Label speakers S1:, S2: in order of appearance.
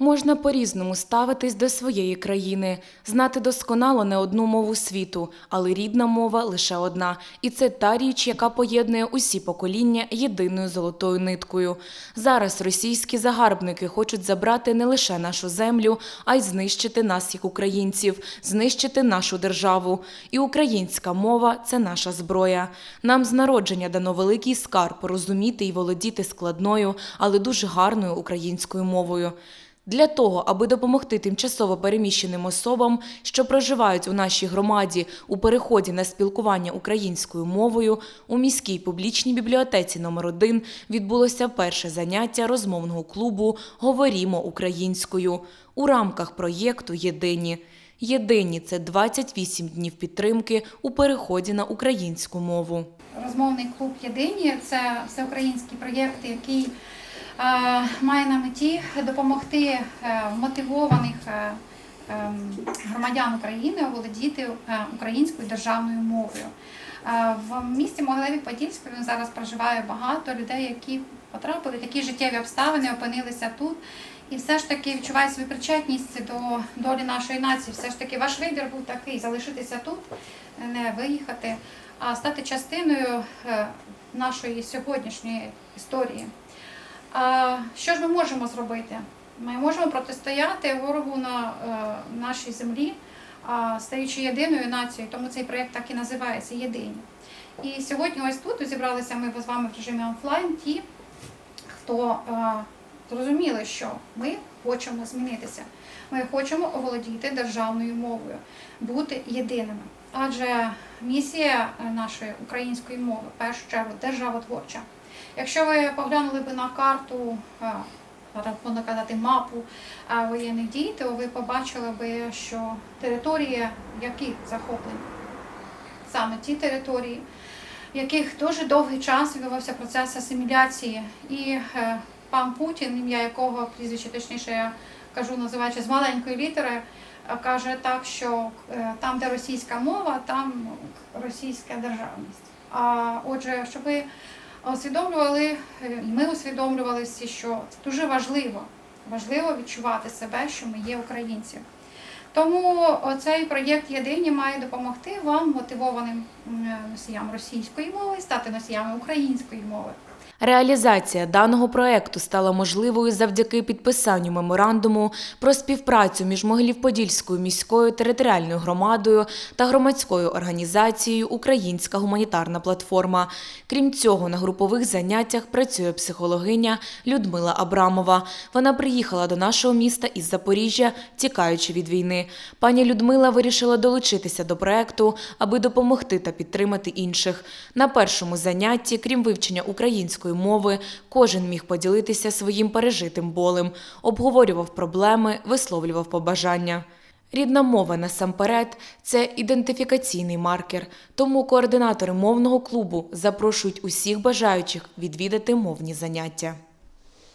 S1: Можна по-різному ставитись до своєї країни, знати досконало не одну мову світу, але рідна мова лише одна, і це та річ, яка поєднує усі покоління єдиною золотою ниткою. Зараз російські загарбники хочуть забрати не лише нашу землю, а й знищити нас, як українців, знищити нашу державу. І українська мова це наша зброя. Нам з народження дано великий скарб розуміти і володіти складною, але дуже гарною українською мовою. Для того, аби допомогти тимчасово переміщеним особам, що проживають у нашій громаді у переході на спілкування українською мовою, у міській публічній бібліотеці номер 1 відбулося перше заняття розмовного клубу Говорімо українською у рамках проєкту Єдині. Єдині це 28 днів підтримки у переході на українську мову.
S2: Розмовний клуб Єдині це всеукраїнський проєкт, який має на меті допомогти е, мотивованих е, е, громадян України володіти е, українською державною мовою. В місті Могилеві Подільському зараз проживає багато людей, які потрапили такі життєві обставини, опинилися тут. І все ж таки відчувають свою причетність до долі нашої нації. Все ж таки ваш вибір був такий залишитися тут, не виїхати, а стати частиною нашої сьогоднішньої історії. Що ж ми можемо зробити? Ми можемо протистояти ворогу на е, нашій землі, стаючи єдиною нацією, тому цей проєкт так і називається Єдині. І сьогодні ось тут зібралися ми з вами в режимі офлайн ті, хто е, зрозуміли, що ми хочемо змінитися. Ми хочемо оволодіти державною мовою, бути єдиними. Адже місія е, нашої української мови, в першу чергу, державотворча. Якщо ви поглянули би на карту, можна казати, мапу воєнних дій, то ви побачили би, що території, які захоплені, саме ті території, в яких дуже довгий час відбувався процес асиміляції, і е, пан Путін, ім'я якого прізвище, точніше, я кажу, називаючи з маленької літери, е, каже так, що е, там, де російська мова, там російська державність. А отже, щоб ви усвідомлювали, е, ми усвідомлювали всі, що дуже важливо, важливо відчувати себе, що ми є українці. Тому цей проєкт єдині має допомогти вам, мотивованим носіям російської мови, стати носіями української мови.
S1: Реалізація даного проекту стала можливою завдяки підписанню меморандуму про співпрацю між Могилів-Подільською міською територіальною громадою та громадською організацією Українська гуманітарна платформа. Крім цього, на групових заняттях працює психологиня Людмила Абрамова. Вона приїхала до нашого міста із Запоріжжя, тікаючи від війни. Пані Людмила вирішила долучитися до проекту, аби допомогти та підтримати інших. На першому занятті, крім вивчення української мови, кожен міг поділитися своїм пережитим болем, обговорював проблеми, висловлював побажання. Рідна мова насамперед це ідентифікаційний маркер, тому координатори мовного клубу запрошують усіх бажаючих відвідати мовні заняття.